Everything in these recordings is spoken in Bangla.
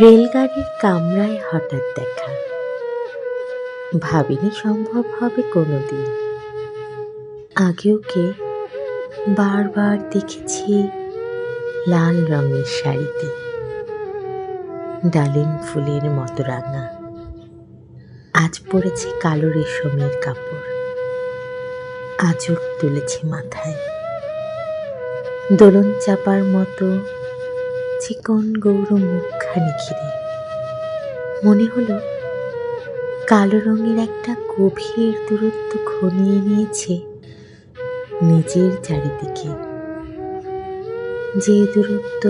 রেলগাড়ির কামরায় হঠাৎ দেখা। ভাবিনি সম্ভব হবে কোনোদিন। আগে ওকে বারবার দেখেছি লাল রঙের শাড়িতে। ডালিম ফুলের মতো রাঙা। আজ পড়েছে কালো রেশমের কাপড়। আজর তুলেছে মাথায়। দোলন চাপার মতো চিকন গৌর মুখখানি ঘিরে মনে হলো কালো রঙের একটা গভীর দূরত্ব ঘনিয়ে নিয়েছে নিজের চারিদিকে। যে দূরত্ব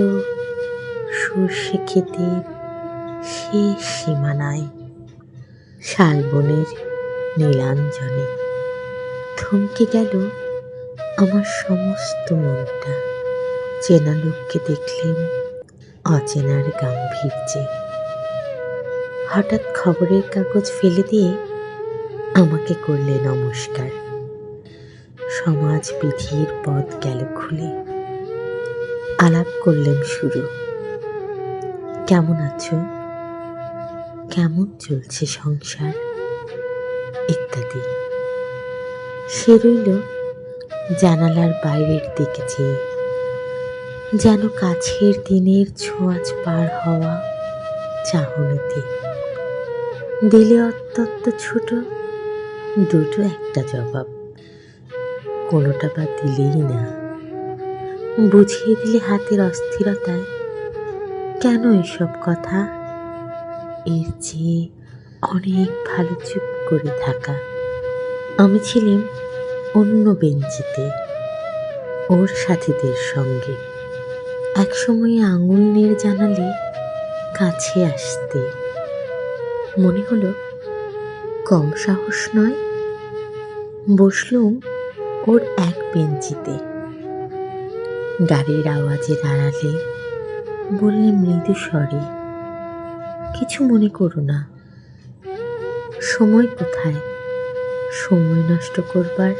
সর্ষে ক্ষেতের শেষ সীমানায় শালবনের নীলাঞ্জনে থমকে গেল আমার সমস্ত মনটা। চেনা লোককে দেখলেন অচেনার গাম্ভীর্যে। হঠাৎ খবরের কাগজ ফেলে দিয়ে আমাকে করলে নমস্কার। সমাজ বিধির পথ গেল খুলে। আলাপ করলেন শুরু। কেমন আছো? কেমন চলছে সংসার? ইত্যাদি। সে রইল জানালার বাইরের দিকে চেয়ে যেন কাছের দিনের ছোঁয়াচ পার হওয়া চাহনিতে। দিলে অত্যন্ত ছোট, দুটো একটা জবাব। কোনোটা বা দিলেই না। বুঝিয়ে দিলে হাতের অস্থিরতায়, কেন এসব কথা? এর চেয়ে অনেক ভালো চুপ করে থাকা। আমি ছিলাম অন্য বেঞ্চিতে, ওর সাথীদের সঙ্গে। একসময় আঙুল নেড়ে জানালে কাছে আসতে। মনে হলো কম সাহস নয়। বসলুম ওর এক বেঞ্চিতে। গাড়ির আওয়াজে দাঁড়ালে বললে মৃদু স্বরে, কিছু মনে করো না। সময় কোথায়? সময় নষ্ট করবার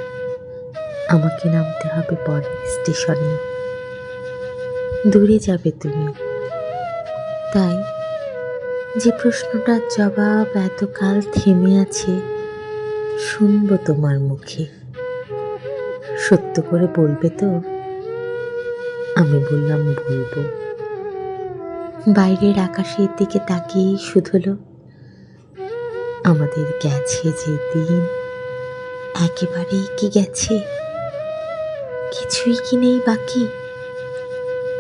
আমাকে নামতে হবে পরে স্টেশনে। দূরে যাবে তুমি। তাই যে প্রশ্নটার জবাব এতকাল থেমে আছে, শুনব তোমার মুখে। সত্য করে বলবে তো, আমি বললাম বলব। বাইরের আকাশের দিকে তাকিয়ে শুধুলো আমাদের গেছে যে দিন, একেবারেই কি গেছে? কিছুই কি নেই বাকি?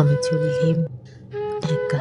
আমি চললেম একা।